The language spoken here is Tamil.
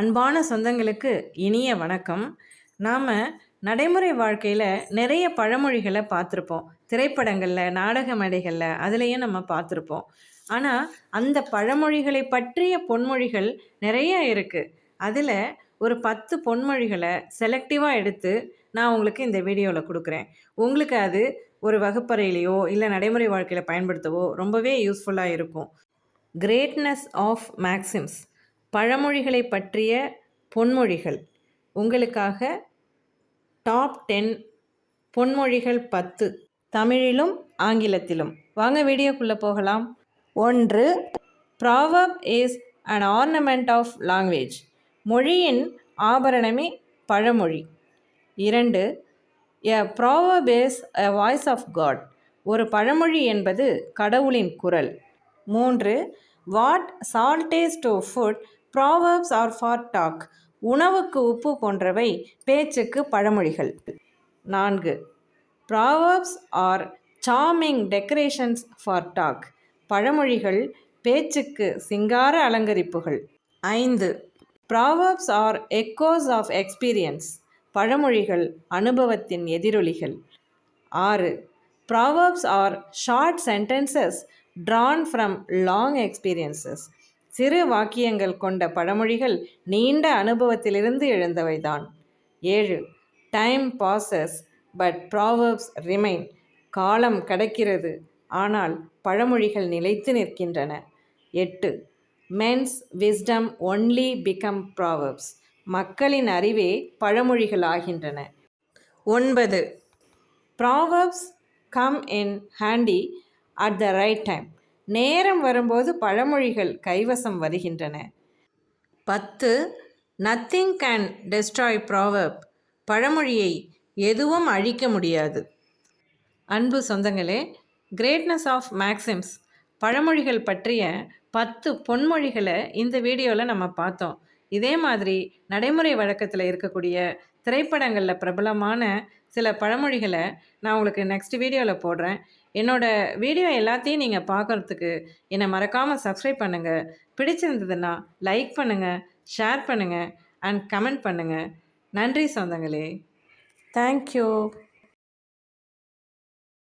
அன்பான சொந்தங்களுக்கு இனிய வணக்கம். நாம் நடைமுறை வாழ்க்கையில் நிறைய பழமொழிகளை பார்த்துருப்போம். திரைப்படங்களில் நாடக மேடைகளில் அதுலேயும் நம்ம பார்த்துருப்போம். ஆனால் அந்த பழமொழிகளை பற்றிய பொன்மொழிகள் நிறைய இருக்குது அதில் ஒரு பத்து பொன்மொழிகளை செலக்டிவாக எடுத்து நான் உங்களுக்கு இந்த வீடியோவில் கொடுக்குறேன். உங்களுக்கு அது ஒரு வகுப்பறையிலையோ இல்லை நடைமுறை வாழ்க்கையில் பயன்படுத்தவோ ரொம்பவே யூஸ்ஃபுல்லாக இருக்கும். கிரேட்னஸ் ஆஃப் மேக்சிம்ஸ் பழமொழிகளை பற்றிய பொன்மொழிகள். உங்களுக்காக டாப் டென் பொன்மொழிகள் பத்து தமிழிலும் ஆங்கிலத்திலும். வாங்க வீடியோக்குள்ளே போகலாம். ஒன்று proverb is an ornament of language. மொழியின் ஆபரணமே பழமொழி. இரண்டு a proverb is a voice of God. ஒரு பழமொழி என்பது கடவுளின் குரல். மூன்று what salt is to food proverbs are for talk உணவுக்கு உப்பு போன்றவை பேச்சுக்கு பழமொழிகள். நான்கு. Proverbs are charming decorations for talk பழமொழிகள் பேச்சுக்கு சிங்கார அலங்கரிப்புகள். ஐந்து. Proverbs are echoes of experience பழமொழிகள் அனுபவத்தின் எதிரொலிகள். ஆறு. Proverbs are short sentences drawn from long experiences சிறு வாக்கியங்கள் கொண்ட பழமொழிகள் நீண்ட அனுபவத்திலிருந்து எழுந்தவைதான். ஏழு time passes but proverbs remain காலம் கடக்கிறது ஆனால் பழமொழிகள் நிலைத்து நிற்கின்றன. எட்டு men's wisdom only become proverbs மக்களின் அறிவே பழமொழிகள் ஆகின்றன. ஒன்பது proverbs come in handy at the right time நேரம் வரும்போது பழமொழிகள் கைவசம் வருகின்றன. பத்து நத்திங் கேன் டெஸ்ட்ராய் ப்ராவப் பழமொழியை எதுவும் அழிக்க முடியாது. அன்பு சொந்தங்களே கிரேட்னஸ் ஆஃப் மேக்சிம்ஸ் பழமொழிகள் பற்றிய பத்து பொன்மொழிகளை இந்த வீடியோவில் நம்ம பார்த்தோம். இதே மாதிரி நடைமுறை வழக்கத்தில் இருக்கக்கூடிய திரைப்படங்களில் பிரபலமான சில பழமொழிகளை நான் உங்களுக்கு நெக்ஸ்ட் வீடியோவில் போடுறேன். என்னோடய வீடியோ எல்லாத்தையும் நீங்கள் பார்க்குறதுக்கு என்னை மறக்காமல் சப்ஸ்கிரைப் பண்ணுங்கள் பிடிச்சிருந்ததுன்னா லைக் பண்ணுங்கள் ஷேர் பண்ணுங்கள் அண்ட் கமெண்ட் பண்ணுங்கள் நன்றி சொந்தங்களே. தேங்க்யூ